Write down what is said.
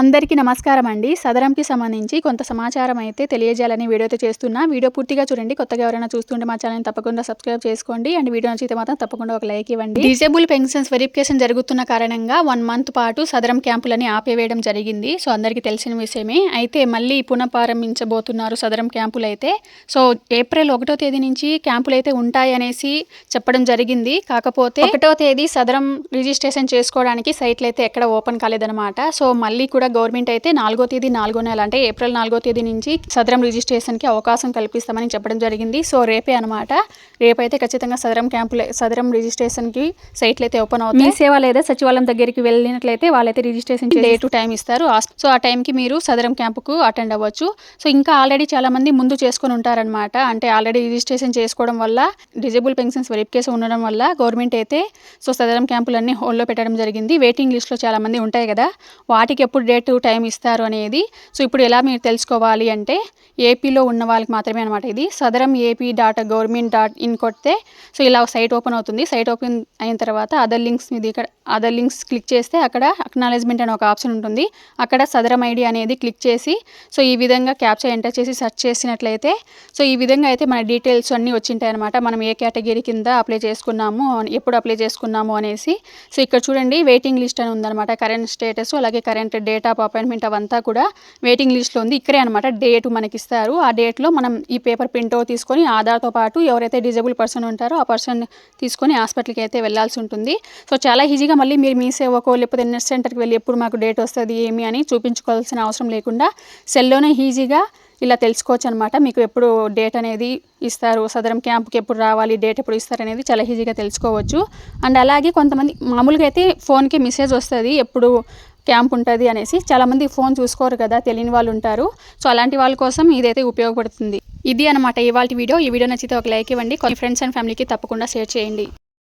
అందరికీ నమస్కారం అండి. సదరంకి సంబంధించి కొంత సమాచారం అయితే తెలియజేయాలని వీడియోతో చేస్తున్నా. వీడియో పూర్తిగా చూడండి. కొత్తగా ఎవరైనా చూస్తుంటే మా ఛానల్ తప్పకుండా సబ్స్క్రైబ్ చేసుకోండి. అండ్ వీడియో నచ్చితే మాత్రం తప్పకుండా ఒక లైక్ ఇవ్వండి. డిజేబుల్ పెన్షన్స్ వెరిఫికేషన్ జరుగుతున్న కారణంగా వన్ మంత్ పాటు సదరం క్యాంపులని ఆపేవేయడం జరిగింది. సో అందరికీ తెలిసిన విషయమే. అయితే మళ్ళీ పునఃప్రారంభించబోతున్నారు సదరం క్యాంపులు అయితే సో ఏప్రిల్ ఒకటో తేదీ నుంచి క్యాంపులు అయితే ఉంటాయి అనేసి చెప్పడం జరిగింది. కాకపోతే ఒకటో తేదీ సదరం రిజిస్ట్రేషన్ చేసుకోవడానికి సైట్లు అయితే ఎక్కడ ఓపెన్ కాలేదన్నమాట. సో మళ్ళీ కూడా గవర్నమెంట్ అయితే నాలుగో తేదీ నాలుగో నెల అంటే ఏప్రిల్ నాలుగో తేదీ నుంచి సదరం రిజిస్ట్రేషన్కి అవకాశం కల్పిస్తామని చెప్పడం జరిగింది. సో రేపే అనమాట రేపైతే ఖచ్చితంగా సదరం క్యాంపులు సదరం రిజిస్ట్రేషన్కి సైట్లు అయితే ఓపెన్ అవుతాయి. మీ సేవ లేదా సచివాలయం దగ్గరికి వెళ్ళినట్లయితే వాళ్ళైతే రిజిస్ట్రేషన్ డే టు టైం ఇస్తారు. సో ఆ టైంకి మీరు సదరం క్యాంపుకు అటెండ్ అవ్వచ్చు. సో ఇంకా ఆల్రెడీ చాలా మంది ముందు చేసుకొని ఉంటారనమాట అంటే ఆల్రెడీ రిజిస్ట్రేషన్ చేసుకోవడం వల్ల డిజేబుల్ పెన్షన్స్ వెరిఫికేషన్ ఉండడం వల్ల గవర్నమెంట్ అయితే సో సదరం క్యాంపులన్నీ హోల్డ్లో పెట్టడం జరిగింది. వెయిటింగ్ లిస్ట్లో చాలా మంది ఉంటాయి కదా. వాటికి ఎప్పుడు డేట్ టైం ఇస్తారు అనేది. సో ఇప్పుడు ఎలా మీరు తెలుసుకోవాలి అంటే ఏపీలో ఉన్న వాళ్ళకి మాత్రమే అనమాట ఇది. Sadarem AP dot government dot in కొడితే సో ఇలా సైట్ ఓపెన్ అవుతుంది. సైట్ ఓపెన్ అయిన తర్వాత అదర్ లింక్స్ మీద ఇక్కడ అదర్ లింక్స్ క్లిక్ చేస్తే అక్కడ అక్నాలెజ్మెంట్ అనే ఒక ఆప్షన్ ఉంటుంది. అక్కడ సదరం ఐడి అనేది క్లిక్ చేసి సో ఈ విధంగా క్యాప్చర్ ఎంటర్ చేసి సెర్చ్ చేసినట్లయితే సో ఈ విధంగా అయితే మన డీటెయిల్స్ అన్నీ వచ్చింటాయి అనమాట మనం ఏ కేటగిరీ కింద అప్లై చేసుకున్నాము ఎప్పుడు అప్లై చేసుకున్నాము అనేసి. సో ఇక్కడ చూడండి వెయిటింగ్ లిస్ట్ అని ఉందన్నమాట. కరెంట్ స్టేటస్ అలాగే కరెంట్ డేట్ ఆఫ్ అపాయింట్మెంట్ అవంతా కూడా వెయిటింగ్ లిస్ట్లో ఉంది. ఇక్కడే అనమాట డేట్ మనకి ఇస్తారు ఆ డేట్లో మనం ఈ పేపర్ ప్రింటో తీసుకొని ఆధార్తో పాటు ఎవరైతే డిజేబుల్ పర్సన్ ఉంటారో ఆ పర్సన్ తీసుకొని హాస్పిటల్కి అయితే వెళ్ళాల్సి ఉంటుంది. సో చాలా ఈజీగా మళ్ళీ మీరు మీ సేవకో లేకపోతే నెట్ సెంటర్కి వెళ్ళి ఎప్పుడు మాకు డేట్ వస్తుంది ఏమి అని చూపించుకోవాల్సిన అవసరం లేకుండా సెల్లోనే ఈజీగా ఇలా తెలుసుకోవచ్చు అనమాట మీకు ఎప్పుడు డేట్ అనేది ఇస్తారు సదరం క్యాంప్కి ఎప్పుడు రావాలి డేట్ ఎప్పుడు ఇస్తారు అనేది చాలా ఈజీగా తెలుసుకోవచ్చు. అండ్ అలాగే కొంతమంది మామూలుగా అయితే ఫోన్కి మెసేజ్ వస్తుంది ఎప్పుడు క్యాంప్ ఉంటుంది అనేసి చాలామంది ఫోన్ చూసుకోరు కదా తెలియని వాళ్ళు ఉంటారు. సో అలాంటి వాళ్ళ కోసం ఇదైతే ఉపయోగపడుతుంది. ఇది అనమాట ఇవాళ వీడియో. ఈ వీడియో నచ్చితే ఒక లైక్ ఇవ్వండి. కొన్ని ఫ్రెండ్స్ అండ్ ఫ్యామిలీకి తప్పకుండా షేర్ చేయండి.